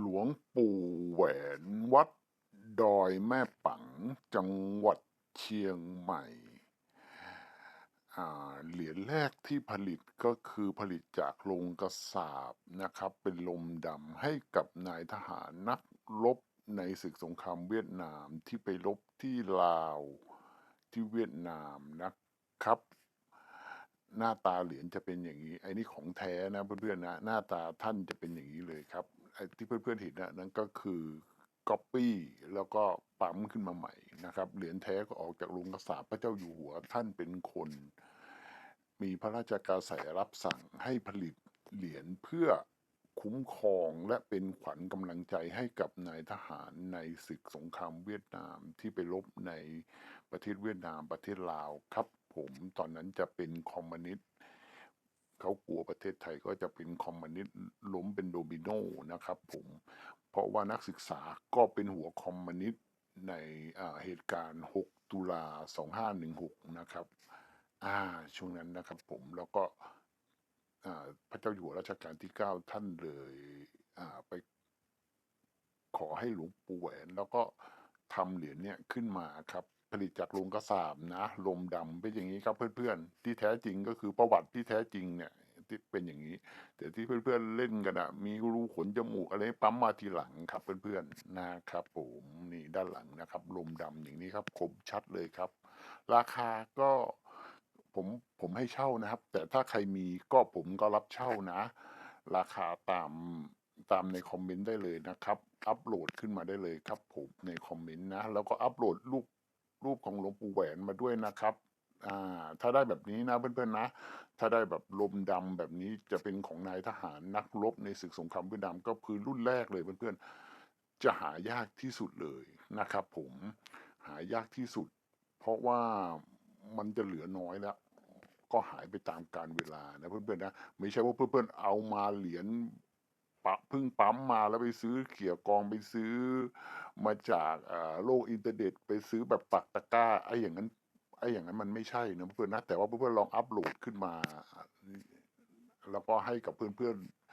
หลวงปู่แหวนวัดดอยแม่ปังจังหวัดเชียงใหม่ เหรียญแรกที่ผลิตก็คือผลิตจากโรงกระสาบนะครับ เป็นลมดำให้กับนายทหารนักรบในศึกสงครามเวียดนามที่ไปรบที่ลาวที่เวียดนามนะครับ หน้าตาเหรียญจะเป็นอย่างนี้ไอ้นี่ของแท้นะเพื่อนๆนะหน้าตาท่านจะเป็นอย่างนี้เลยครับไอ้ที่เพื่อนๆเห็นนะนั่นก็คือก๊อปปี้แล้วก็ปั๊มขึ้นมาใหม่นะครับเหรียญแท้ก็ออกจากโรงกระสาพระเจ้าอยู่หัวท่านเป็นคน มีพระราชกาใส่รับสั่งให้ผลิตเหรียญเพื่อคุ้มครองและเป็นขวัญกำลังใจให้กับนายทหารในศึกสงครามเวียดนามที่ไปรบในประเทศเวียดนามประเทศลาวครับ ผมตอนนั้นจะเป็นคอมมิวนิสต์เขากลัวประเทศไทยก็จะเป็นคอมมิวนิสต์ล้มเป็นโดมิโนนะครับผมเพราะว่านักศึกษาก็เป็นหัวคอมมิวนิสต์ในเหตุการณ์ 6 ตุลา 2516 นะครับอ่าช่วงนั้นนะครับผมแล้วก็พระเจ้าอยู่หัวรัชกาลที่ 9 ท่านเลยไปขอให้หลวงปู่แหวนแล้วก็ทำเหรียญเนี่ยขึ้นมาครับ ผลิตจากโรงกระสาบนะลมดำเป็นอย่างนี้ครับเพื่อนๆ ที่แท้จริงก็คือประวัติที่แท้จริงเนี่ยที่เป็นอย่างนี้ แต่ที่เพื่อนๆเล่นกันอะมีรูขนจมูกอะไรปั๊มมาทีหลังครับเพื่อนๆนะครับผมนี่ด้านหลังนะครับ ลมดำอย่างนี้ครับคมชัดเลยครับ ราคาก็ผมผมให้เช่านะครับ แต่ถ้าใครมีก็ผมก็รับเช่านะ ราคาตามตามในคอมเมนต์ได้เลยนะครับ อัปโหลดขึ้นมาได้เลยครับผมในคอมเมนต์นะ แล้วก็อัปโหลดรูป นมาด้วยนะครับถ้าได้แบบนี้นะเพื่อนๆนะ ถ้าได้แบบลมดำแบบนี้จะเป็นของนายทหารนักรบในศึกสงครามเวียดนามก็คือรุ่นแรกเลยเพื่อนๆ จะหายากที่สุดเลยนะครับ ผมหายากที่สุด เพราะว่ามันจะเหลือน้อยแล้ว ก็หายไปตามกาลเวลานะเพื่อนๆนะไม่ใช่ว่าเพื่อนๆเอามาเหรียญ ปะเพิ่งปั๊มมาแล้วไปซื้อเขี่ยกองไปซื้อ มาจากอ่าโลกอินเทอร์เน็ต ไปซื้อแบบปักตะกร้าไอ้อย่างนั้นไอ้อย่างนั้นมันไม่ใช่นะเพื่อนนะแต่ว่าเพื่อนๆลองอัปโหลดขึ้นมา แล้วก็ให้กับเพื่อนๆ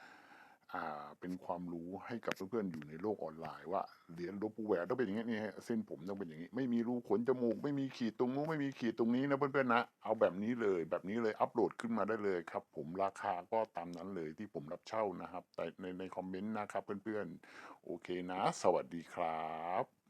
เป็นความรู้ให้กับเพื่อนๆอยู่ในโลกออนไลน์ว่าเหรียญลบปูแหวนต้องเป็นอย่างนี้นี่ฮะเส้นผมต้องเป็นอย่างนี้ ไม่มีรูขนจมูก ไม่มีขีดตรงนู้นไม่มีขีดตรงนี้นะเพื่อนๆนะ เอาแบบนี้เลยแบบนี้เลยอัปโหลดขึ้นมาได้เลยครับ ผมราคาก็ตามนั้นเลยที่ผมรับเช่านะครับ แต่ในในคอมเมนต์นะครับเพื่อนๆโอเคนะ สวัสดีครับ